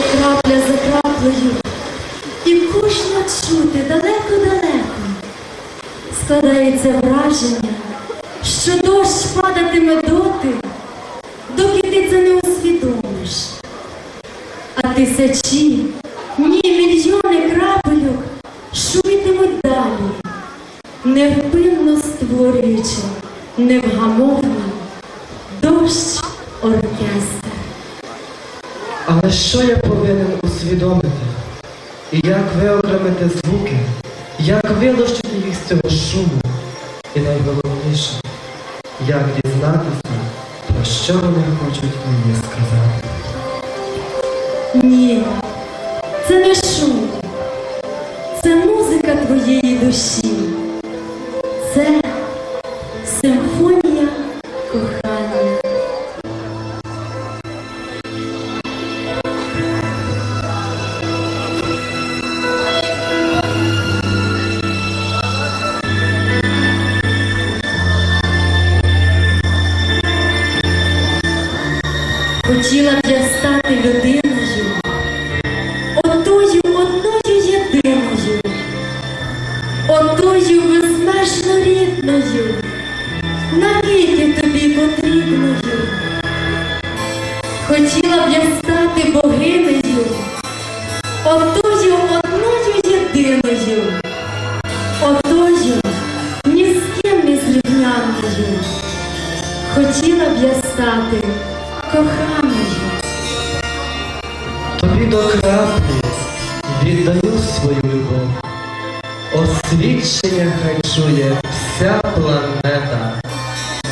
крапля за краплею, і кожна чути далеко-далеко. Складається враження, що дощ падатиме доти, доки ти це не усвідомиш. А тисячі, ні, мільйони крапельок шумітимуть далі, невпинно створюючи невгамовний дощ оркестр. Але що я повинен усвідомити? І як виокремити звуки, як вилучити їх з цього шуму? І найголовніше, як дізнатися, про що вони хочуть мені сказати. Ні, це не шум, це музика твоєї душі, Хотіла б я стати людиною, отою одною єдиною, отою безмежно рідною, навіки тобі потрібною. Хотіла б я стати богинею, отою одною єдиною, отою ні з ким не зрівняною. Хотіла б я стати коханою. До краплі віддаю свою любов. Освічення хай чує вся планета.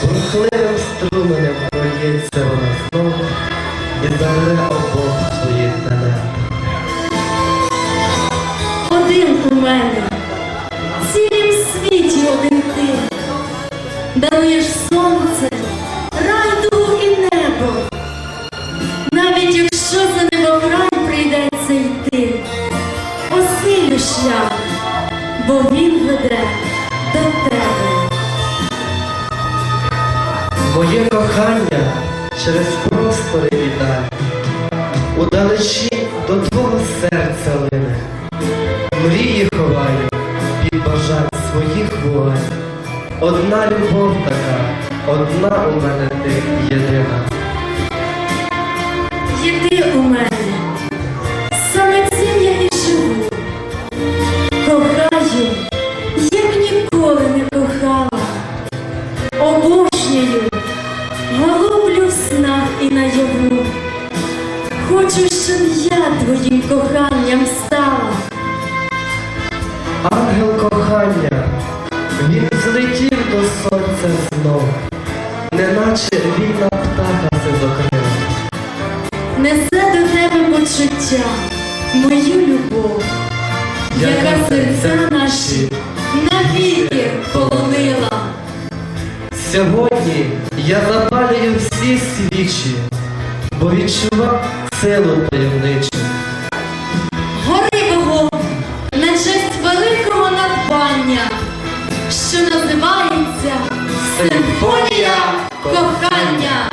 Бурхливим струменем прольється вона знову і зале обох твоїх тенет. Один у мене, в цілім світі один ти, даруєш сонце, бо він веде до тебе. Моє кохання через простори вітає, удалечі до твого серця лине. Мрії ховаю під бажань своїх вуаль. Одна любов така, одна у мене ти єдина. Єди у мене, Обожнюю, голублю в снах і наяву. Хочу, щоб я твоїм коханням стала. Ангел кохання, він злетів до сонця знов, неначе вільна птаха се зокрила. Несе до тебе почуття, мою любов, яка серця наші навіки полонила. Сьогодні всі свічі, бо відчував силу таємничу. Гори вогонь на честь великого надбання, що називається Симфонія кохання.